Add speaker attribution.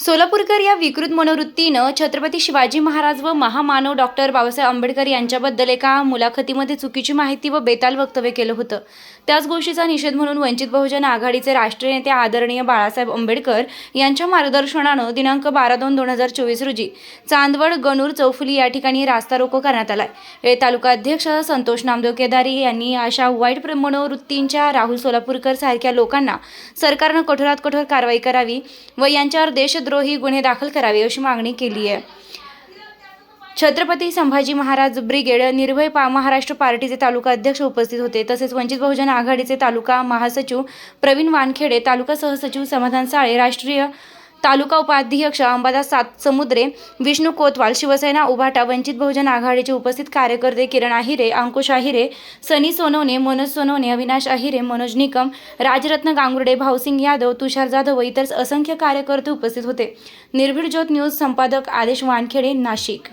Speaker 1: सोलापूरकर या विकृत मनोवृत्तीनं छत्रपती शिवाजी महाराज व महामानव डॉक्टर बाबासाहेब आंबेडकर यांच्याबद्दल एका मुलाखतीमध्ये चुकीची माहिती व बेताल वक्तव्य केलं होतं. त्याच गोष्टीचा निषेध म्हणून वंचित बहुजन आघाडीचे राष्ट्रीय नेते आदरणीय बाळासाहेब आंबेडकर यांच्या मार्गदर्शनानं दिनांक बारा दोन दोन हजार चोवीस रोजी चांदवड गणूर चौफुली या ठिकाणी रास्ता रोको करण्यात आलाय. आहे तालुका अध्यक्ष संतोष नामदेव केदारी यांनी अशा वाईट प्र- मनोवृत्तींच्या राहुल सोलापूरकर सारख्या लोकांना सरकारनं कठोरात कठोर कारवाई करावी व यांच्यावर देशद्रोही गुन्हे दाखल करावे अशी मागणी केली आहे. छत्रपती संभाजी महाराज ब्रिगेड निर्भय पा महाराष्ट्र पार्टीचे तालुका अध्यक्ष उपस्थित होते. तसेच वंचित बहुजन आघाडीचे तालुका महासचिव प्रवीण वानखेडे तालुका सहसचिव समाधान साळे राष्ट्रीय तालुका उपाध्यक्ष अंबादास सात समुद्रे विष्णू कोतवाल शिवसेना उभाटा वंचित बहुजन आघाडीचे उपस्थित कार्यकर्ते किरण आहिरे अंकुश आहिरे सनी सोनवणे मनोज सोनवणे अविनाश आहिरे मनोज निकम राजरत्न गांगुर्डे भाऊसिंग यादव तुषार जाधव व इतर असंख्य कार्यकर्ते उपस्थित होते. निर्भीड ज्योत न्यूज संपादक आदेश वानखेडे नाशिक.